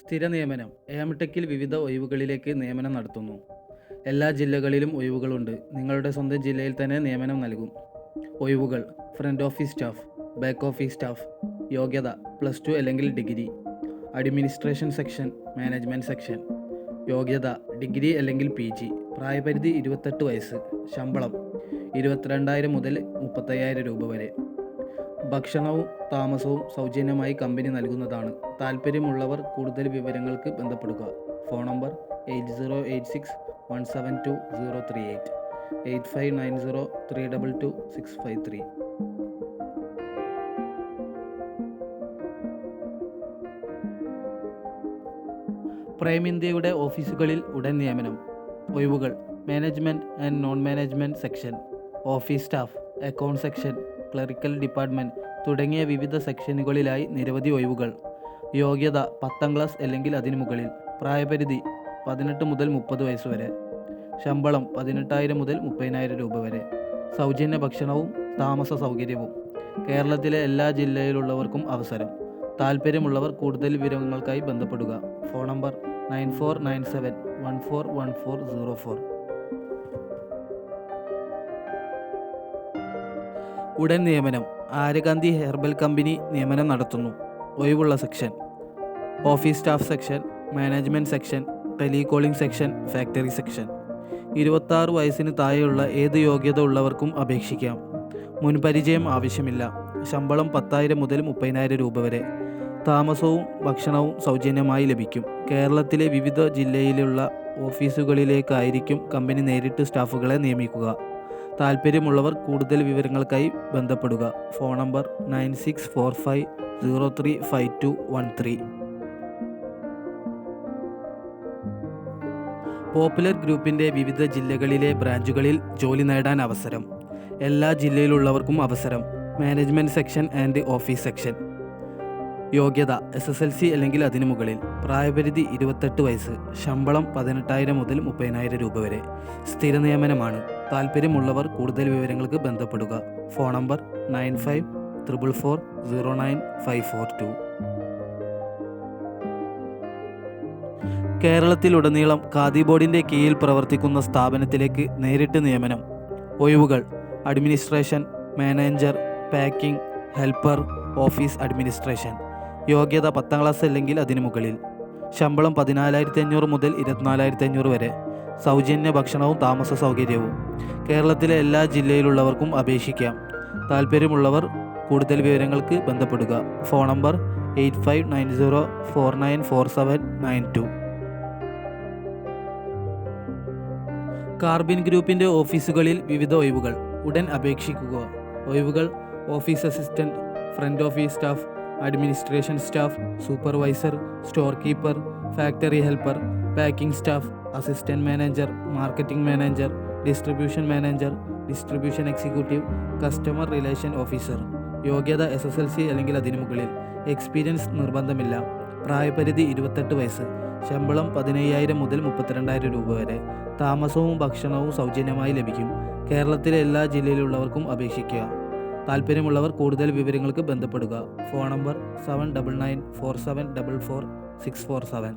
സ്ഥിര നിയമനം എംടെക്കിൽ വിവിധ ഒഴിവുകളിലേക്ക് നിയമനം നടത്തുന്നു. എല്ലാ ജില്ലകളിലും ഒഴിവുകളുണ്ട്. നിങ്ങളുടെ സ്വന്തം ജില്ലയിൽ തന്നെ നിയമനം നൽകും. ഒഴിവുകൾ. Front office staff back office staff യോഗ്യത പ്ലസ് ടു അല്ലെങ്കിൽ degree. Administration section management section. യോഗ്യത ഡിഗ്രി അല്ലെങ്കിൽ പി ജി. പ്രായപരിധി ഇരുപത്തെട്ട് വയസ്സ്. ശമ്പളം ഇരുപത്തിരണ്ടായിരം മുതൽ മുപ്പത്തയ്യായിരം രൂപ വരെ. ഭക്ഷണവും താമസവും സൗജന്യമായി കമ്പനി നൽകുന്നതാണ്. താല്പര്യമുള്ളവർ കൂടുതൽ വിവരങ്ങൾക്ക് ബന്ധപ്പെടുക. Phone number eight zero eight six one seven two zero three eight. Eight five nine zero three double two six five three. Prime ഇന്ത്യയുടെ ഓഫീസുകളിൽ ഉടൻ നിയമനം. ഒഴിവുകൾ. Management and non management section. Office staff. Account section. Clerical department തുടങ്ങിയ വിവിധ സെക്ഷനുകളിലായി നിരവധി ഒഴിവുകൾ. യോഗ്യത പത്താം ക്ലാസ് അല്ലെങ്കിൽ അതിന് മുകളിൽ. പ്രായപരിധി പതിനെട്ട് മുതൽ മുപ്പത് വയസ്സ് വരെ. ശമ്പളം പതിനെട്ടായിരം മുതൽ മുപ്പതിനായിരം രൂപ വരെ. സൗജന്യ ഭക്ഷണവും താമസ സൗകര്യവും. കേരളത്തിലെ എല്ലാ ജില്ലയിലുള്ളവർക്കും അവസരം. താല്പര്യമുള്ളവർ കൂടുതൽ വിവരങ്ങൾക്കായി ബന്ധപ്പെടുക. Phone number nine four nine seven one four one four zero four. ഉടൻ നിയമനം. ആര്യഗാന്ധി ഹെർബൽ കമ്പനി നിയമനം നടത്തുന്നു. ഒഴിവുള്ള section. Office staff section management section telecalling section factory section. ഇരുപത്താറ് വയസ്സിന് താഴെയുള്ള ഏത് യോഗ്യത ഉള്ളവർക്കും അപേക്ഷിക്കാം. മുൻപരിചയം ആവശ്യമില്ല. ശമ്പളം പത്തായിരം മുതൽ മുപ്പതിനായിരം രൂപ വരെ. താമസവും ഭക്ഷണവും സൗജന്യമായി ലഭിക്കും. കേരളത്തിലെ വിവിധ ജില്ലയിലുള്ള ഓഫീസുകളിലേക്കായിരിക്കും കമ്പനി നേരിട്ട് സ്റ്റാഫുകളെ നിയമിക്കുക. താല്പര്യമുള്ളവർ കൂടുതൽ വിവരങ്ങൾക്കായി ബന്ധപ്പെടുക. Phone number nine six four five zero three five two one three. Popular ഗ്രൂപ്പിന്റെ വിവിധ ജില്ലകളിലെ ബ്രാഞ്ചുകളിൽ ജോലി നേടാൻ അവസരം. എല്ലാ ജില്ലയിലുള്ളവർക്കും അവസരം. Management section and office section. യോഗ്യത എസ് എസ് എൽ സി അല്ലെങ്കിൽ അതിനു മുകളിൽ. പ്രായപരിധി ഇരുപത്തെട്ട് വയസ്സ് ശമ്പളം പതിനെട്ടായിരം മുതൽ മുപ്പതിനായിരം രൂപ വരെ. സ്ഥിര നിയമനമാണ്. താല്പര്യമുള്ളവർ കൂടുതൽ വിവരങ്ങൾക്ക് ബന്ധപ്പെടുക. Phone number nine five triple four zero nine five four two. കേരളത്തിലുടനീളം ഖാദി ബോർഡിന്റെ കീഴിൽ പ്രവർത്തിക്കുന്ന സ്ഥാപനത്തിലേക്ക് നേരിട്ട് നിയമനം. ഒഴിവുകൾ administration manager packing helper office administration. യോഗ്യത പത്താം ക്ലാസ് അല്ലെങ്കിൽ അതിനു മുകളിൽ. ശമ്പളം പതിനാലായിരത്തി അഞ്ഞൂറ് മുതൽ ഇരുപത്തിനാലായിരത്തി അഞ്ഞൂറ് വരെ. സൗജന്യ ഭക്ഷണവും താമസ സൗകര്യവും. കേരളത്തിലെ എല്ലാ ജില്ലയിലുള്ളവർക്കും അപേക്ഷിക്കാം. താല്പര്യമുള്ളവർ കൂടുതൽ വിവരങ്ങൾക്ക് ബന്ധപ്പെടുക. Phone number eight five nine zero four nine four seven nine two. Carbine ഗ്രൂപ്പിന്റെ ഓഫീസുകളിൽ വിവിധ ഒഴിവുകൾ. ഉടൻ അപേക്ഷിക്കുക. ഒഴിവുകൾ office assistant front office staff administration staff supervisor store keeper factory helper packing staff assistant manager marketing manager distribution manager distribution executive customer relation officer യോഗ്യത S S L C അല്ലെങ്കിൽ അതിനു മുകളിൽ. എക്സ്പീരിയൻസ് നിർബന്ധമില്ല. പ്രായപരിധി ഇരുപത്തെട്ട് വയസ്സ്. ശമ്പളം പതിനയ്യായിരം മുതൽ മുപ്പത്തിരണ്ടായിരം രൂപ വരെ. താമസവും ഭക്ഷണവും സൗജന്യമായി ലഭിക്കും. കേരളത്തിലെ എല്ലാ ജില്ലയിലുള്ളവർക്കും അപേക്ഷിക്കുക. താല്പര്യമുള്ളവർ കൂടുതൽ വിവരങ്ങൾക്ക് ബന്ധപ്പെടുക. Phone number seven double nine four seven double four six four seven